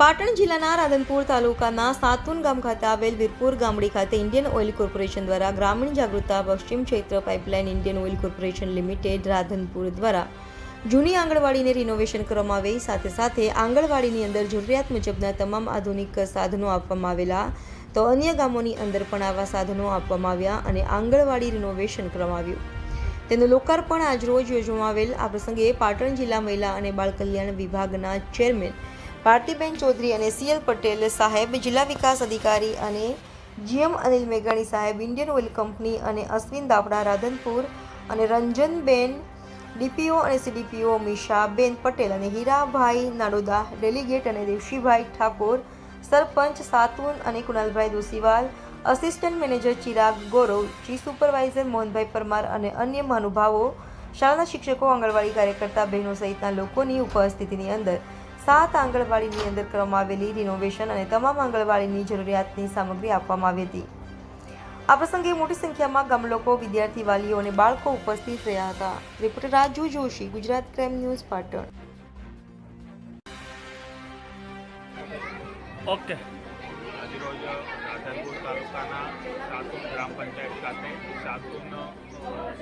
પાટણ જિલ્લાના રાધનપુર તાલુકાના સાતુન ગામ ખાતે આવેલ વીરપુર ગામડી ખાતે ઇન્ડિયન ઓઇલ કોર્પોરેશન દ્વારા ગ્રામીણ જાગૃતતા પશ્ચિમ ક્ષેત્ર pipeline Indian Oil Corporation Limited Radhanpur દ્વારા જૂની આંગણવાડીને રિનોવેશન કરવામાં આવી. સાથે સાથે આંગણવાડીની અંદર જરૂરિયાત મુજબના તમામ આધુનિક સાધનો આપવામાં આવેલા. તો અન્ય ગામોની અંદર પણ આવા સાધનો આપવામાં આવ્યા અને આંગણવાડી રિનોવેશન કરવામાં આવ્યું. તેનું લોકાર્પણ આજરોજ યોજવામાં આવેલ. આ પ્રસંગે પાટણ જિલ્લા મહિલા અને બાળ કલ્યાણ વિભાગના ચેરમેન પાર્ટીબેન ચૌધરી અને સીએલ પટેલ સાહેબ, જિલ્લા વિકાસ અધિકારી અને જીએમ અનિલ મેઘાણી સાહેબ, ઇન્ડિયન ઓઇલ કંપની અને અશ્વિન દાપડા, રાધનપુર અને રંજનબેન, ડીપીઓ અને સીડીપીઓ, મિશાબેન પટેલ અને હીરાભાઈ નાડોદા, ડેલિગેટ અને દેવશીભાઈ ઠાકોર, સરપંચ સાતુન અને Kunalbhai Dosiwal assistant manager Chirag Gaurav, chief supervisor Mohanbhai Parmar અને અન્ય મહાનુભાવો, શાળાના શિક્ષકો, આંગણવાડી કાર્યકર્તા બહેનો સહિતના લોકોની ઉપસ્થિતિની અંદર સાત આંગણવાડીની અંદર કરવામાં આવેલી રિનોવેશન અને તમામ આંગણવાડીની જરૂરિયાતની સામગ્રી આપવામાં આવી હતી. આ પ્રસંગે મોટી સંખ્યામાં ગામલોકો વિદ્યાર્થી વાલીઓ અને બાળકો ઉપસ્થિત રહ્યા હતા. Reporter Raju Joshi Gujarat crime news Patan. Okay. આજરોજ રાધનપુર તાલુકાના સાતુન ગ્રામ પંચાયત ખાતે સાતુન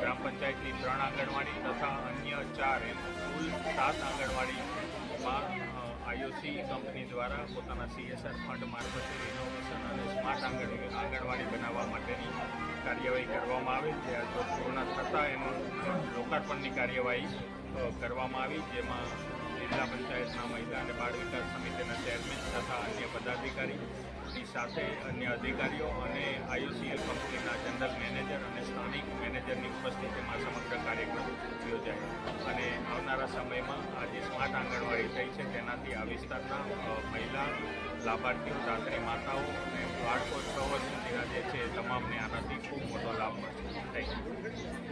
ગ્રામ પંચાયતની ત્રણ આંગણવાડી તથા અન્ય ચાર એમ કુલ સાત આંગણવાડીમાં આઈઓસી કંપની દ્વારા પોતાના સીએસઆર ફંડ મારફતે રિનોવેશન અને સ્માર્ટ આંગણ આંગણવાડી બનાવવા માટેની કાર્યવાહી કરવામાં આવી. જે આજે પૂર્ણ થતાં એનું લોકાર્પણની કાર્યવાહી કરવામાં આવી, જેમાં જિલ્લા પંચાયતના મહિલા અને બાળ વિકાસ સમિતિના ચેરમેન તથા અન્ય પદાધિકારીની સાથે અન્ય અધિકારીઓ અને આઈઓસીએલ કંપનીના જનરલ મેનેજર અને સ્થાનિક મેનેજરની ઉપસ્થિતિમાં સમગ્ર કાર્યક્રમ યોજાયો. આવનારા સમયમાં આ જે સ્માર્ટ આંગણવાડી થઈ છે, તેનાથી આ વિસ્તારના મહિલા લાભાર્થીઓ, ધાત્રી માતાઓ અને બાળકો છ વર્ષ સુધીના જે છે તમામને આનાથી ખૂબ મોટો લાભ મળશે. Thank you